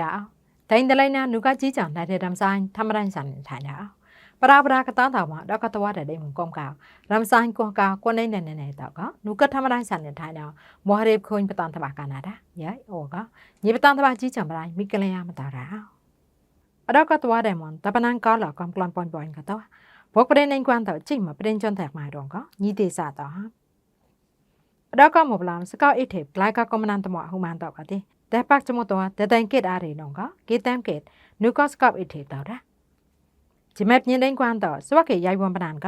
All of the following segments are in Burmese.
တာဒိုင်းတလိုက်နာနုကကြီးကြောင်နိုင်တဲ့ဒမ်ဆိုင်ထမရန်ဆန်ထိုင်တာပရာပရာကတန်းတော်မှာတော့ကတဝတဲ့ဒိမကွန်ကောရမ်ဆိုင်ကွန်ကာကွနေနေနေနေတော့ကနုကထမရန်ဆန်ထိုင်တော့မော်ရေခွန်ပတန်တဘာကနာတာယိုဩကညီပတန်တဘာကြီးကြောင်ပရိုင်းမိကလျာမတာတာအတော့ကတဝတဲ့မွန်တပနန်ကောလောကမ်ကလန်ပွန်ပွန်ကတော့ဘောကပရင်နေကွမ်တော့ကြိတ်မပရင်ချွန်တဲ့မှာတော့ကညီတေစာတော့ဟာ အတော့ကမဘလမ်စကောက်အိတ်ထေဂလိုက်ကာကွန်မနန်တမဟူမန်တော့ကတဲ့တဲ့ပတ်ချမတော့တဲ့တိုင်ကစ်အားရနော်ကကေတမ်ကစ်နုကော့စကောက်အိတ်ထေတော့တာဂျမက်ညင်းတိုင်းကွမ်တော့စဝကေရိုင်ဝန်ပနန်က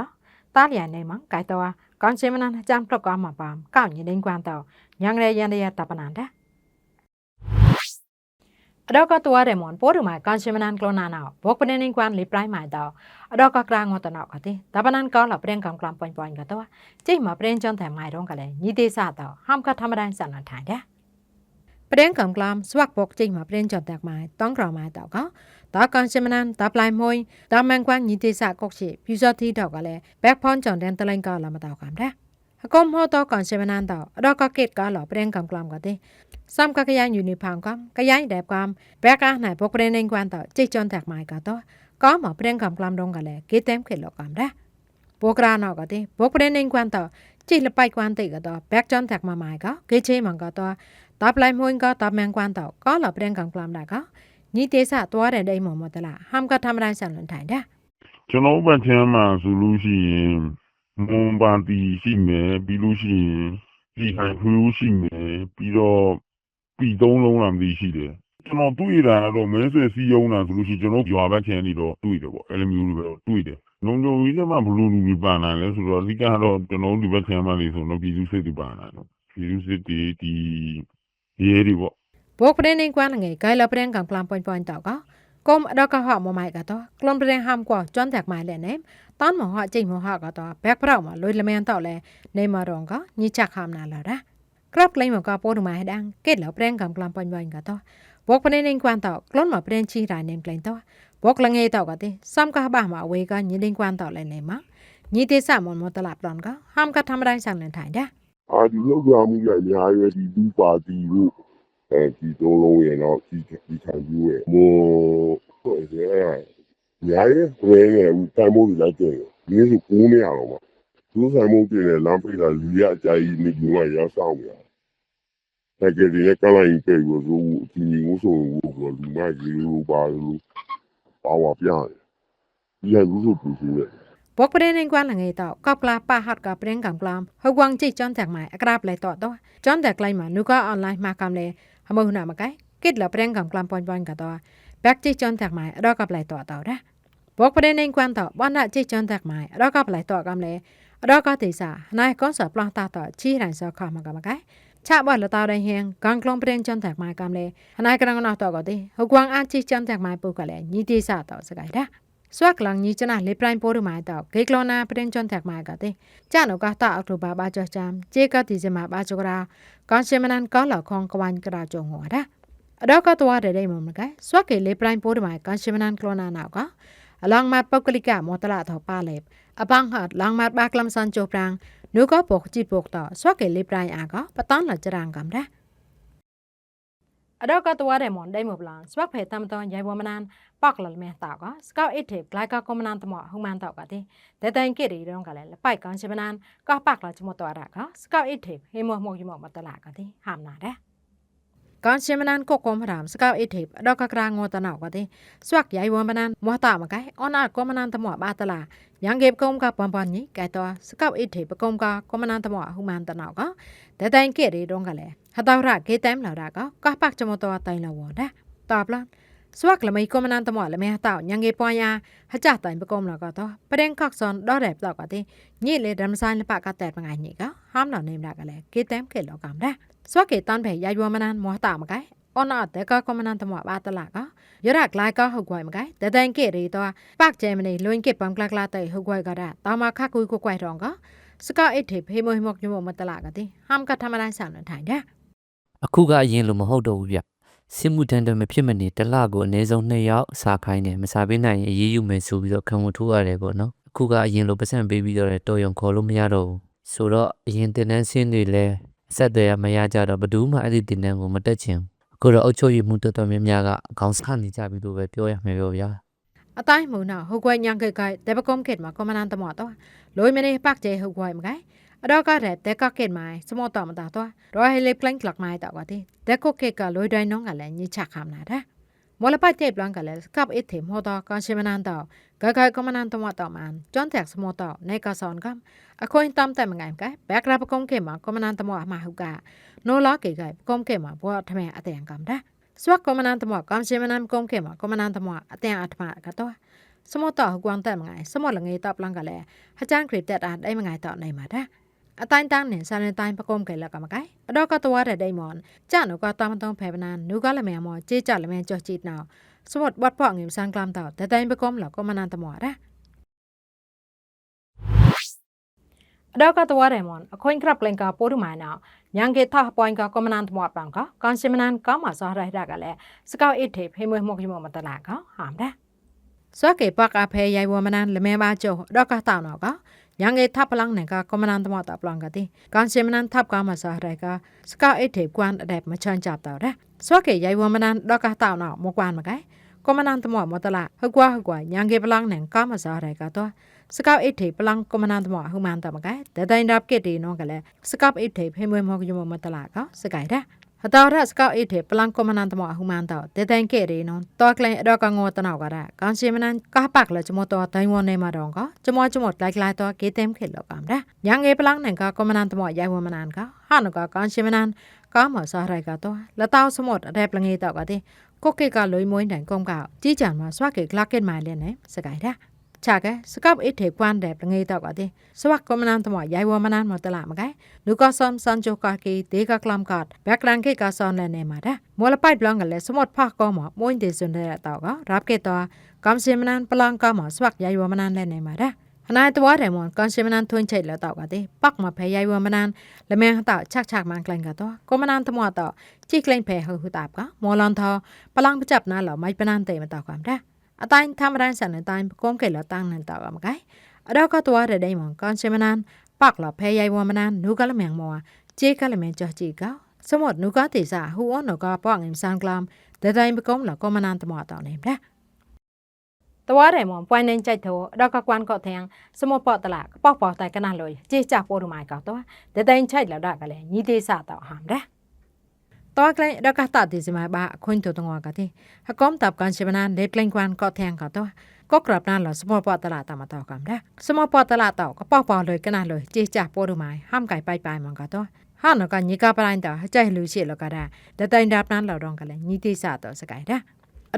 တားလျာနေမှာကိုက်တော့ကောင်းချင်မနန်အကြမ်းပလော့ကမှာပါကောက်ညင်းတိုင်းကွမ်တော့ညံရဲရန်ရတပနန်တဲ့ အတော့ကตัวเรมอนโปรุมากันชิมนันกลนานาบอกปนินกวนลิปรายมาดาวအတော့ကကရာငေါတနောက်ကတိတပနန်ကောလပရင်ကံကလမ်ပွန်ပွန်ကတော့ကျိမပရင်ချွန်တယ်မိုင်တော့ကလည်းညီသေးစတော့ဟမ်ကထမဒိုင်းစနထိုင်တဲ့ပရင်ကံကလမ်စဝက်ဘောက်ကျိမပရင်ချွန်တယ်မိုင်တောင်းကရမိုင်တော့ကတာကန်ရှမနန်တပလိုက်မွိတာမန်ကွမ်ညီသေးစကောက်ရှိပြူစောတီတော့ကလည်းဘက်ဖွန်ချွန်တဲ့တလိုင်းကလာမတော့ကမ်တဲ့ အကောမောတော့ကန်ရှမနန်တော့အတော့ကကစ်ကလာပရင်ကံကလမ်ကတိစမ်ကကယန်ယူနီဖောင်ကမ်ကယန်တဲ့ကမ်ဘက်ကနိုင်ဘုတ်ပရင်နေကွမ်တော့ကျိချွန်တယ်မိုင်ကတော့ကောမပရင်ကံကလမ်ဒုံကလည်းကေတမ်ခေလောကမ်ဒါဘောကရာနောကတဲ့ဘောပရင်နေကွမ်တော့ကြိလပိုက်ကွမ်တဲ့ကတော့ဘက်ချွန်တက်မမိုင်ကကေချေမန်ကတော့တပ်လိုက်မွင်ကတပ်မန်ကွမ်တော့ကောလပရင်ကံကလမ်ဒါကညီတေစာသွားတဲ့ဒိမမတလားဟမ်ကထမရန်ဆန်လွန်ထိုင်တာကျွန်တော်ဘက်ချမ်းမှာဆိုလို့ရှိရင် မွန်ပန်တီရှိမယ်ပြီးလို့ရှိရင်ဒီဟန်ဖူးရှိမယ်ပြီးတော့ပြီးသုံးလုံးလာမသိရှိတယ်ကျွန်တော်တွေ့တာကတော့မဲဆွယ်စီးရုံးတာဆိုလို့ရှိရင်ကျွန်တော်ရွာဘက်ချမ်းနေတော့တွေ့တယ်ပေါ့အဲ့လိုမျိုးလိုပဲတွေ့တယ်လုံးလုံးကြီးလည်းမဘလူလူကြီးပါနိုင်လဲဆိုတော့အဓိကတော့ကျွန်တော်ဒီဘက်ချမ်းမှာနေဆိုတော့ပြည်သူစစ်တီပါနိုင်တော့ပြည်သူစစ်တီဒီရဲတွေပေါ့ဘောပရင်နေကွမ်ငယ်ဂိုင်လပရင်ကံကလမ်ပွန်ပွန်တော့ကကုမ်အတော့ကဟမမိုင်ကတော့ကလွန်ပရင်ဟမ်ကွာကျွမ်းတက်မိုင်လဲနေ တန်မဟအကျိမဟကတော့ဘက်ဖရောက်မှာလွိလမန်တော့လဲနေမရောကညချခမ်နာလာတာကရပ်ကလိမကပိုဒမိုင်ဒန်ကဲလပရင်ကံကလမ်ပွန်ပွန်ကတော့ဘောပရင်နေကွမ်တော့ကလွန်မပရင်ချီရိုင်းနေကလိန်တော့ဘောကလငယ်တော့ကတဲ့စမ်ကဘာမှာဝေကညင်းနေကွမ်တော့လဲနေမှာညီတေဆမွန်မတလာပလန်ကဟမ်ကထမတိုင်းဆန်နေထိုင်တာအာဒီလောက်ကြောင်မှုကအများကြီးပဲဒီလူပါတီတို့အဲဒီသုံးလုံးရဲ့တော့ဒီဒီခံယူရဲ့မောဟုတ်ရဲ့ ညာရဲ့ဝဲနဲ့ဦးတန်မိုးကြီးလိုက်တယ်ဒီလိုကူးနေရတော့မှာသူ့ဆိုင်မိုးပြင်းနဲ့လမ်းပိတ်တာလူရအကြိုက်နေယူမှရောက်ဆောင်ရတကယ်ဒီကလိုက်ပြေကိုသူအချင်းကြီးကိုဆိုဘူးကလူမကြီးလိုပါလို့ပါဝါပြတယ်ဒီကလူစုသူစုရဲ့បកប្រេនងគួនលងេតកបក្លាប៉ហតកប្រេងកំក្លាមហវងជីចំតាក់ម៉ៃអក្រាបលេតតោចំតាក់ក្លៃម៉ានូកអនឡាញម៉ាកំលេហមោណមកៃគិតលប្រេងកំក្លាមប៉ុនប៉ុនកតោ back ជិះជន់តាក់ម៉ៃរកបលៃតតោរ៉ាបកប្រដេនឹងគួនតបនជិះជន់តាក់ម៉ៃរកបលៃតកំលេរកទេសាណៃកនសប្លងតតជីរៃសខមកមកកែឆាបលតោដៃហៀងកងក្លងប្រេងចន់តាក់ម៉ៃកំលេណៃក្រងណោះតកទេហគួងអាចជិះចន់តាក់ម៉ៃពុកលេញីទេសាតសកៃរ៉ាស្វាក់ឡងញីចណាលេប្រៃពូរម៉ៃតកេក្លណាប្រេងចន់តាក់ម៉ៃកទេចានកតអក្រូបាបាចចាំជេកតិជមបាចករាកនសេមណានកលខងក្វាញ់ក្រាចងហរ៉ា အတော့ကတော့တဲ့ဒိမမကစွက်ကေလေပရိုင်ပိုးတမကန်ရှင်မနန်ကလနာနာကအလောင်းမပုတ်ကလိကမောတလာတော့ပါလေအပန်းဟတ်လောင်းမဘကလမ်ဆန်ချိုပရန်နုကပုတ်ချိပုတ်တော့စွက်ကေလေပရိုင်အာကပတန်းလာကြရန်ကံဒါအတော့ကတော့တဲ့မွန်ဒိမဘလန်စွက်ဖေတမ်တန်ရိုင်ဝမနန်ပေါက်လလမဲတာကစကောက်အစ်ထေဂလိုက်ကကွန်မနန်တမဟူမန်တော့ကတဲ့ဒတန်ကေရီတော့ကလည်းလပိုက်ကန်ရှင်မနန်ကပေါက်လာချမတော်ရကစကောက်အစ်ထေဟေမမောယူမမတလာကတဲ့ဟာမနာတဲ့ ก่อนเชมันานกกกมพามสกาวเอทิบดอกกลางงตะนากะติสวักใหญ่วนปนันมัวตามะไกออนอาก็มนานตะหมอบาตลายังเก็บกมกับปอนปอนนี้ไกตัวสกาวเอทิบกมกะกมนานตะหมอหุมานตะนาวก็แต่แตงเกดีดงกะแหลหัตาวระเกตเตมเหล่าราก็ก็ปักจมตัวไตลาวนดะตอบล้วสวักละไม่ก็มนานตะหมอละไม่ตาวยังเก็บปอยาหัจ่าตันปกมลาวก็ตอประเด็นคอกซอนดอแดบตอกะตินี่เลยดํซานละปะกะแตดปะไงนี่ก็ 함나네임라 갈래 게템 켈로 감라 스와게 딴베 야요만한 모하다 마가이 ona de ka komnan tama ba tala ka yara klai ka ho gwai makai da dan ke re to pak che mani loin ke pam kla kla tai ho gwai ga da ta ma kha kui ko kwai rong ka ska ai the phe mo mo nyo mo tala ka ti ham ka tham lai san na thai da အခုကအရင်လိုမဟုတ်တော့ဘူးဗျစစ်မှုတန်းတမဖြစ်မနေတလကိုအနည်းဆုံး2ရောက်စားခိုင်းတယ်မစားပေးနိုင်ရင်အေးအေးယူမယ်ဆိုပြီးတော့ခံဝန်ထိုးရတယ်ပေါ့နော်အခုကအရင်လိုပတ်စံပေးပြီးတော့တော်ရုံခေါ်လို့မရတော့ဘူး ဆိုတော့အရင်တင်တန်းဆင်းတွေလည်းအဆက်အသွယ်ရမရကြတော့ဘယ်သူမှအဲ့ဒီတင်တန်းကိုမတက်ချင်ဘူးအခုတော့အုတ်ချုပ်ရမှုတော်တော်များများကအကောင်းစခနေကြပြီလို့ပဲပြောရမယ်ပြောဗျာအတိုင်းမူနာဟုတ်ကွယ်ညံကေကတဲပကုံကေမှာကမနန်တမောတော့လိုမနေပတ်ကျေဟုတ်ကွယ်မကဲအတော့ကတဲ့တဲကကေမိုင်စမောတော့မတာတော့ရောဟေလေပလန်ကလကမိုင်တော့ကတိတဲကိုကေကလိုဒိုင်နောင်းကလည်းညချခမ်နာတဲ့ มลปัจเจ็บลังกันเลยกับเอถิมโฮตอกันเชมานานต่อก็ก็ก็มานานตมาต่อมันจนแตกสมอต่อในกาสอนกับอคอยตามแต่มังไงกันแบกรับกงเกมาก็มานานตัวมาหุกะโนล้อเก๋ไก่กงเกมาพราะทำไมอแต่งกันได้สวักก็มานานตัวกันเชมานานกงเกมาก็มานานตัวอแต่งอัตมากระตัวสมอต่อหกวังแต่มังไงสมอหลังไงตอบลังกันเลยอาจารย์คริปแต่อ่านได้มังไงต่อในมาได้ အတိုင်းတန်းနဲ့ဆန်တိုင်းပကုံးကလကမကိုင်အတော့ကတဝရဒိမွန်ကြာနုကတမတုံးဖေဗနာနုကလမေမောကြေကြလမေကြောချစ်နော်စဝတ်ဘတ်ဖောငင်ဆန်ကလမ်တော့ဒတိုင်းပကုံးလကမနန်တမောရာအတော့ကတဝရမွန်အခွင့်ခရပ်လင်ကာပိုရမိုင်နော်ညံကေသပွိုင်းကကမနန်တမောပန်ကကွန်ရှမနန်ကမဆောရိုက်ရကလည်းစကောက်အစ်ထေဖေမွေမှုကမမတလာကဟာမလားစကေပကဖေရိုင်ဝမနန်လမေပါကျော်တော့ကတောင်းတော့က ညံငေထပ်ပလန်းနေကကမနန်သမတာပလန်ကတိကန်စီမနန်ထပ်ကမစားရိုက်ကစကောက်အိတ်ထေကွမ်အဒက်မချန်ချပ်တော့တဲ့စွက်ကေရိုင်ဝမနန်ဒေါကတောင်းတော့မကွမ်မကဲကမနန်သမမတလာဟကွာဟကွာညံငေပလန်းနေကမစားရိုက်ကတော့စကောက်အိတ်ထေပလန်းကမနန်သမဟူမန်တမကဲဒတိုင်ဒပ်ကေတီနောကလည်းစကောက်အိတ်ထေဖေမွေမောကယမမတလာကစကိုင်တဲ့ ဟတော်ရစကောက်အိထေပလန်ကမနန်တမအဟုမန်တော့တေတိုင်ကေရီနော်တောကလိုင်အတော့ကငေါတနောက်ကြတာကန်စီမနန်ကားပတ်လချမတော်တိုင်ဝနေမှာတော့ကချမချမလိုက်လိုက်တော့ကေต็มခေလောကမ်ဒါညငေပလန်နန်ကကမနန်တမရိုင်ဝမနန်ကဟာနကကန်စီမနန်ကာမဆာရိုက်ကတော့လတောက်စမတ်အတဲ့ပလငေတော့ကတဲ့ကိုကေကလွိမွိုင်းတိုင်ကုန်းကကြီးကြံမှာဆွာကေကလကက်မိုင်လဲနေစကိုင်ဒါ ချာကစကပ်အိထေကွမ်တဲ့ပငေတော့ကတဲ့စဝကမနန်တမရိုင်ဝမနန်မတလာမကဲ nu ka som san jo ka ki de ka klam kat background ke ka son le ne ma da mo la pai blang le somot pha ko ma moin de sun de ta ga rap ke to kam se manan plang ka ma swak yai wa manan le ne ma da ဟနိုင်တဝါတယ်မွန်ကန်ရှမနန်ထွန်းချိတ်လက်တော့ကတဲ့ပတ်မဖဲရိုင်ဝမနန်လမဲဟတာချက်ချက်မန်ကလင်ကတော့ကမနန်တမွားတော့ကြိကလိန်ဖဲဟူတာကမောလန်သောပလန်ပ chấp နာလောမိုက်ပနန်တေမတော့ကမ် អតៃតាមរ៉ានសានអតៃកុំកែលតាំងណតអមកៃអដកតវរដេមកកនជេមណានបាក់លផេយ៉ៃវមណាននូកលមៀងមោជេកលមៀងចោះជីកោសមុទ្រនូកទេសាហ៊ូអនកប៉ងអ៊ីមសានក្លាមដេតៃកុំលកុំណានតមអតនេះប្រាតវ៉ារេមំប៉ៃណេងចៃធោដកកួនកោធាំងសមុពតឡាកប៉ោះប៉ោះតែកណាលុយជិះចាស់ពូរម៉ៃកោតោតែតែងឆៃលដកកលែញីទេសាតោហាំរ៉ា ตัวไกลดอกาตัดที่สมาบะคนตัวตงอกะที่หากอมตับการเชบนานเด็ดเล่งกวนก็แทงเขาตัวก็กลับนานหรอสมอปอตลาดตามมาต่อกันได้สมอปอตลาดต่อก็ปอกปอเลยก็นานเลยจีจ่าปวดูไม้ห้ามไก่ไปไปมันก็ตัวห้าหนกันยี่กาปลายต่อใจหลุยเชี่ยล้ก็ได้แต่แต่รับนั้นเราดองกันเลยยี่ตีสาต่อสกายได้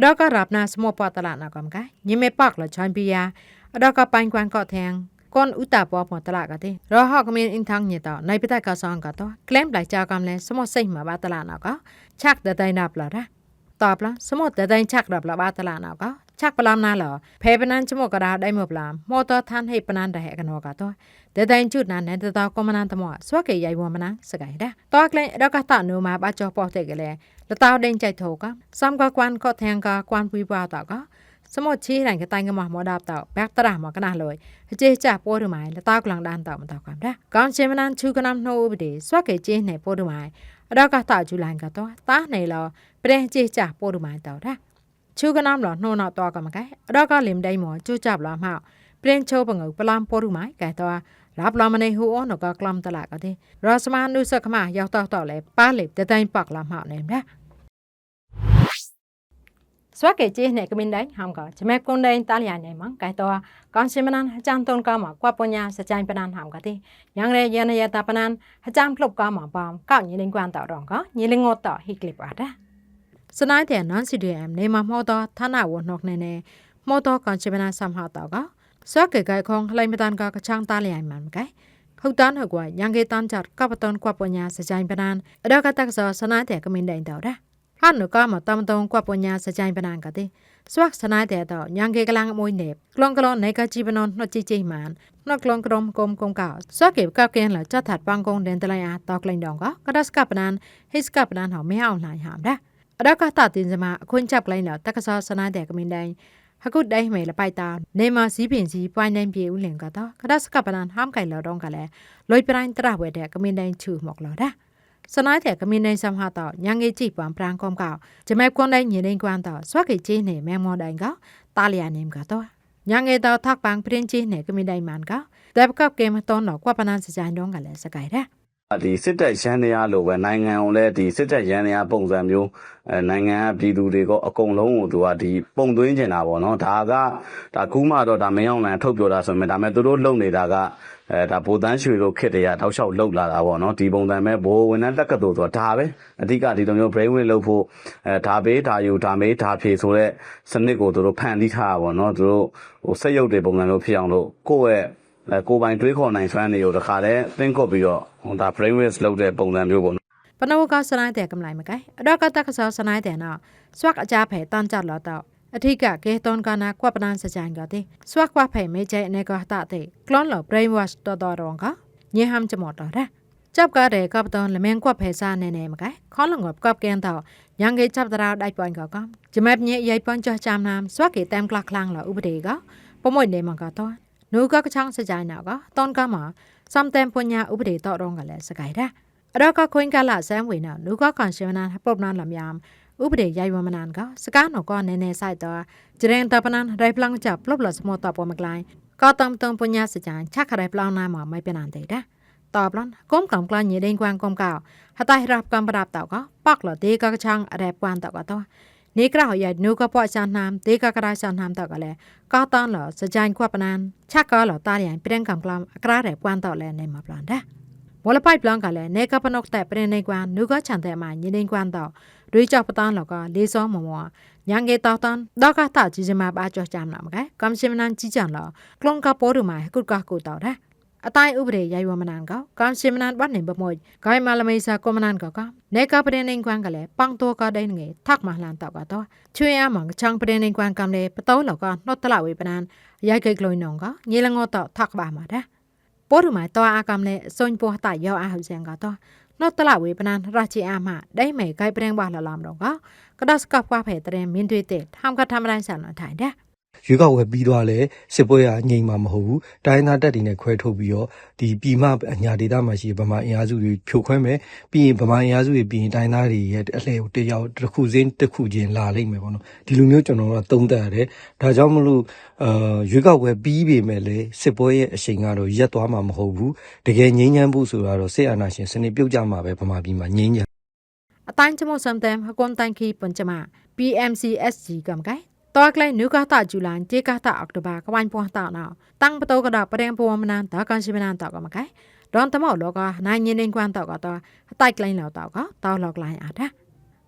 ดอกก็รับนาสมอปอตลาดนากำไกยี่ไม่ปอกหรอชอนปิยาดอกก็ปันกวนก็แทง ကွန်ဥတာပွားဖွန်တလကတဲ့ရဟော့ကမင်းအင်ထန်းညတော့နိုင်ပတကဆောင်ကတော့ကလမ်ပလိုက်ချာကမ်လဲစမော့စိတ်မှာပါတလနာကချက်တတိုင်းနာပလာတာတာပလာစမော့တတိုင်းချက်ရပလာပါတလနာကချက်ပလမ်းနာလောဖေပနန်ချမော့ကရာဒိုင်မပလာမော်တော်ထန်ဟိပနန်တဲ့ကနောကတော့တတိုင်းချွတ်နာနဲ့တတော်ကွန်မနန်တမော့စွက်ကေရိုင်ဝမနာစကိုင်တာတော့ကလင်ရကတာနိုမှာပါချောပေါ်တဲ့ကလေးလတောင်းဒင်းကြိုက်ထောကစမ်ကကွမ်ကော့ထန်ကကွမ်ပွီပွားတာက สมดชี้หลังกระตังกระหม่อมดาบเต่าแบกตระหมอกระนาเลยเจ๊จ่าปัวดูหมายละตากลางด้านเต่ามันเต่าความได้ก่อนเชมันนั้นชูกระนำโนบดีสวักเกเจ๊ไหนปัวดูหมายเราก็ต่าจุลันกับตัวตาไหนรอเปรเจ๊จ่าปัวดูหมายเต่าได้ชูกระนำหล่อโนนอตัวกันมาไกเราก็เล็มได้หมอจูจับหล่อเมาเปรนโชว์ปังเอปลามปัวดูหมายไก่ตัวรับรอมันในหูอ้อนก็กลอมตลาดก็ได้รอสมานุสกมาเยาวต่อต่อเลยป้าเล็บจะได้ปักหล่อเมาเนี่ยนะ စွက်ကေကျေးနဲ့ကမင်တိုင်းဟမ်ကဂျမဲကွန်တိုင်းတာလျာနေမှာကဲတော့ကောင်းရှင်မနန်အချမ်းတုံကမှာကွာပညာစကြိုင်ပနန်ဟမ်ကတိညငရေယနယတာပနန်အချမ်းဖလုတ်ကမှာပေါမ်ကောက်ညင်းလင်းကွမ်တော့တော့ကညင်းလင်းငေါတော့ဟိကလစ်ပါတာစနိုင်းတဲ့နန်စီဒီအမ်နေမှာမောတော့ဌာနဝန်နှောက်နေနေမောတော့ကောင်းရှင်မနန်ဆမ်ဟာတော့ကစွက်ကေကဲခေါင်ခလိုက်မတန်ကကချမ်းတာလျာမှာကဲဟုတ်တန်းဟုတ်ကွာညံကေတန်းချတ်ကပတန်ကွာပညာစကြိုင်ပနန်အဒကတက်စောစနိုင်းတဲ့ကမင်တိုင်းတော့တာ ဟာနုကမတမ်တုံကွာပညာစကြိုင်ပနန်ကတဲ့စဝက်စနိုင်းတဲ့တော့ညံကေကလန်အမွိနေကလွန်ကလွန်နေကជីပနွန်နှွတ်ကြည့်ကြည့်မှန်နှွတ်ကလွန်ကရုံကုံကုံကောစကေကကင်းလာချတ်ထတ်ပန်းကုံဒန်တလိုင်အားတောက်ကလိန်တော့ကကဒစကပနန်ဟစ်ကပနန်ဟောမဲအောင်လှိုင်ဟာဒါအဒကတာတင်စမအခွင့် chấp လိုက်တော့တက္ကဆောစနာတဲ့ကမင်းတိုင်းဟကုတ်တိုင်းမေလပိုက်တာနေမစီးပင်စီပွိုင်းတိုင်းပြေဦးလင်ကတော့ကဒစကပနန်ဟမ်ကိုင်လောတော့ကလည်းလွိပရိုင်းတရဝဲတဲ့ကမင်းတိုင်းချူမော့ကလောတာ စနိုင်းတဲ့ကမင်းနေဆမ်ဟာတော့ညငယ်ကြည့်ပန်ပရန်ကွန်ကောဂျမဲကွန်တိုင်းညနေကွမ်တော့ဆွက်ကေကြီးနေမဲမော်တိုင်းကတာလျာနေမ်ကတော့ညငယ်တော့ထက်ပန်ပရင်ကြီးနေကမင်းတိုင်းမန်ကတပ်ကပ်ကေမတော်တော့ကွာပနန်စကြိုင်တော့ကလည်းစကိုင်တဲ့ ဒီစစ်တပ်ရန်တရားလိုပဲနိုင်ငံကိုလည်းဒီစစ်တပ်ရန်တရားပုံစံမျိုးအဲနိုင်ငံကပြည်သူတွေကအကုန်လုံးကိုသူကဒီပုံသွင်းနေတာပေါ့နော်ဒါကဒါကူးမှတော့ဒါမင်းအောင်လန်ထုတ်ပြောတာဆိုပေမဲ့ဒါမဲ့သူတို့လုံနေတာကအဲဒါဗိုလ်တန်းရွှေတို့ခစ်တွေကတောက်လျှောက်လှုပ်လာတာပေါ့နော်ဒီပုံစံပဲဘိုးဝင်တဲ့လက်ကတော်ဆိုတာဒါပဲအဓိကဒီလိုမျိုး brain wave လုပ်ဖို့အဲဒါဘေးဒါယူဒါမေးဒါဖြေဆိုတဲ့စနစ်ကိုသူတို့ဖန်တီးထားတာပေါ့နော်သူတို့ဟိုစက်ရုပ်တွေပုံစံလိုဖြစ်အောင်လို့ကိုယ့်ရဲ့အဲ ကိုယ်ပိုင်တွေးခေါ်နိုင်စွမ်းတွေကိုတခါတည်းသင်ကုတ်ပြီးတော့ဟိုဒါ brain waves လုပ်တဲ့ပုံစံမျိုးပေါ့နော် ပနဝကစနိုင်းတဲ့ကမလိုက်မကဲအတော့ကတက်ကဆောစနိုင်းတဲ့နော်ဆွက်အကြဖဲတန်ကြလောတော့အထိကကေတွန်ကနာကွပနန်စကြိုင်ကတဲ့ဆွက်ကွဖဲမေကျဲအနေကတာတဲ့ကလွန်လော brain wash တော်တော်ရောကညဟမ်ချမော်တော်တဲ့จับกะเดกับตอนละเมงกว่าเพซาแน่ๆมะไกขอลงกับกับแกนตอยังเกจับตราวได้ปอนก็ก็จะแมบเนี่ยยายปอนจอจามนามสวกเกแต้มกลักคลังละอุปเดก็ปมวยเนมันก็ตอนูก็กระช่างสจายนาก็ตอ နိုကကချောင်းစကြိုင်နာကတန်ကမှာစမ်တန်ပညာဥပဒေတော်တော်ကလည်းစကိုင်တာအရကခွင်ကလစံဝေနာနိုကကွန်ရှင်မနာပုပနာလမြမ်ဥပဒေရိုင်ဝမနန်ကစကားနော်ကနဲနဲဆိုင်တော့ဂျရင်တပနန်ရိုင်ပလန်ချပလပလစမောတာပေါ်မကလိုင်းကတမ်တမ်ပညာစကြိုင်ချက်ခရိုင်ပလောင်းနာမှာမိုက်ပြနန်တဲ့တာตอบลันก้มกำกลางยืนเด้งกวางก้มเก่าหาตายรับกำปรับเต่าก็ปักหลอดดีก็ช่างอะไรปวนเต่าก็ตัว နေကရဟရဲ့နုကပွားချာနမ်ဒေကကရာချာနမ်တော့ကလည်းကောတန်လောစကြိုင်ခွပနန်ချက်ကောလောတာရင်ပြန်ကံကလမ်အကရာရဲကွမ်တော့လည်းနေမှာပလန်တဲ့ဘောလပိုက်ပလန်ကလည်းနေကပနော့တဲ့ပြန်နေကွမ်နုကချန်တဲ့မှာညင်းနေကွမ်တော့တွေးကြောက်ပတန်းလောကလေးစောမမောညံကေတောက်တန်တော့ကတာကြီးစမပါကြောချမ်းနာမကဲကမ်ရှင်နန်ကြီးချန်လောကလုံကပေါ်ရမှာကုတ်ကကုတ်တော့တဲ့ អតៃឧបរេយាយវមណានកោកំសិមណានបាត់និបមួយកៃម៉ាលមីសាកុមណានកោកនេកប្រេនិងគួងកលែប៉ងតួកោដេងេថាក់ម៉ាឡានតកោតោជួយអាម៉ងចង់ប្រេនិងគួងកំលេបតោលកោណុតតឡវេបណានយាយកៃក្លុយនងកោញីលងោតថាក់បាម៉ាដាពរម៉ៃតោអាកំលេសុញពោះតយោអាហុសៀងកោតោណុតតឡវេបណានរជាអាម៉ាដេមេកៃប្រេងបាស់លឡំរងកោកដោះស្កប់កោផេត្រេមានទ្វីទេថាំកថាំរៃសានអត់ថៃដា ရွေးကောက်ပွဲပြီးသွားလဲစစ်ပွဲကငြိမ်မှာမဟုတ်ဘူးတိုင်းသားတက်တွေနဲ့ခွဲထုတ်ပြီးတော့ဒီပြည်မအညာဒေသမှာရှိဗမာအင်အားစုတွေဖြိုခွဲမယ်ပြီးရင်ဗမာအင်အားစုတွေပြီးရင်တိုင်းသားတွေရဲ့အလှည့်ကိုတယောက်တစ်ခုစင်းတစ်ခုချင်းလာလိမ့်မယ်ပေါ့နော်ဒီလိုမျိုးကျွန်တော်တို့ကသုံးသပ်ရတယ်ဒါကြောင့်မလို့အာရွေးကောက်ပွဲပြီးပြီမဲ့လေစစ်ပွဲရဲ့အရှိန်ကတော့ရက်သွားမှာမဟုတ်ဘူးတကယ်ငြိမ်းချမ်းဖို့ဆိုတာတော့စစ်အာဏာရှင်စနစ်ပြုတ်ကြမှာပဲဗမာပြည်မှာငြိမ်းချမ်းအတိုင်းချမောစမ်တမ်ဟကွန်တိုင်ခီပွန်ချမ PMCSG က မ်ကိုင်တော့ကလေးနုကတာဂျူလန်တေကတာအောက်တိုဘာကဝိုင်းပွားတာနော်တန်းပတောကတာပရင်ပေါ်မနန်ဒါကန်ရှိမနန်တော့ကမကိုင်ဒွန်တမောလောကနိုင်ညင်းနေကွမ်တော့ကတော့အတိုက်ကလိုင်းလောက်တော့ကတောက်လောက်လိုင်းအားတာ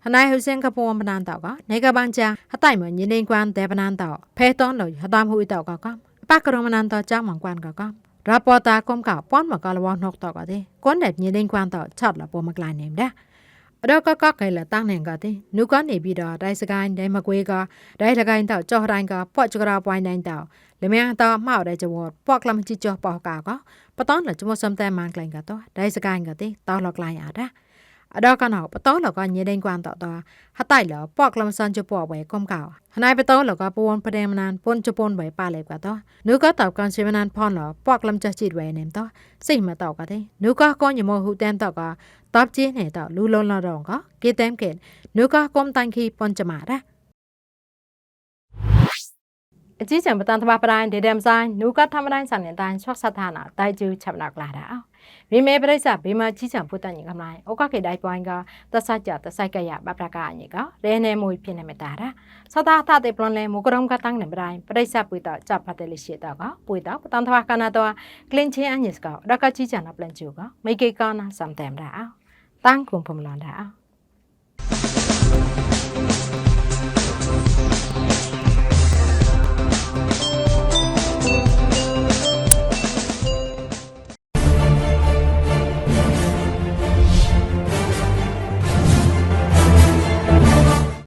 ဟနိုင်ဟူစင်ကပေါ်မနန်တော့ကနေကပန်ချာအတိုက်မညင်းနေကွမ်ဒေပနန်တော့ဖဲတွန်လို့ဟတမ်ဟူတော့ကကပကရမနန်တော့ချမန်ကွမ်ကကရပေါ်တာကွန်ကပွန်မကလဝနှောက်တော့ကတဲ့ကွန်တဲ့ညင်းနေကွမ်တော့ချတ်လာပေါ်မကလိုင်းနေတာ အတော့ကကကဲလာတန်းနေကတဲ့နုကနေပြီးတော့ဒိုင်စကိုင်းဒိုင်မကွေးကဒိုင်တကိုင်းတော့ကြော်တိုင်းကပေါ့ကြကရာပွိုင်းတိုင်းတော့လမန်တော့မောက်တဲ့ကျဝပေါ့ကလမချီကြောပေါ့ကာကပတောင်းလကျမစမ်တဲမန်ကလိုင်းကတော့ဒိုင်စကိုင်းကတဲ့တောက်လောက်လိုင်းရတာ အတော့ကနောက်ပတောင်းလောက်ကညနေကွမ်တော့တော့ဟတိုက်လောပေါ့ကလမစန်ချပေါ့ဝဲကွန်ကောဟနိုင်ပတောင်းလောကပဝွန်ပဒေမနန်ပွန်ချပွန်ဝဲပါလေကတော့နုကတောက်ကန်စီမနန်ဖွန်လောပေါ့ကလမချချစ်ဝဲနေတော့စိတ်မတော့ကတဲ့နုကကောညမဟုတန်တော့ကတပ်ချင်းနေတော့လူလုံးလာတော့ကကေတမ်ကေနုကကွန်တိုင်ခီပွန်ချမာရာအကြီးချံပတန်တမပတိုင်းဒေဒမ်ဆိုင်နုကထမတိုင်းဆန်နေတိုင်းချော့ဆတ်ထာနာတိုင်ကျူချက်နာကလာတာ မိမေပရိစ္ဆဘေမကြီးချံပုတ္တညင်ကမလိုက်ဩကကေဒိုင်ပွိုင်းကတဆကြတဆိုင်ကရပပရကအညိကရဲနေမွေဖြစ်နေမတာရာသတာသတဲ့ပလွန်လေမုကရမ်ကတန်းနေပတိုင်းပရိစ္ဆပွေတော့ကြပတ်တယ်လိရှိတော့ကပွေတော့ပတန်တဝကနာတော့ကလင်ချင်းအညစ်ကရကကြီးချံနာပလန်ကျူကမိကေကနာစမ်တမ်ရာတန်းကွန်ဖမလန်တာ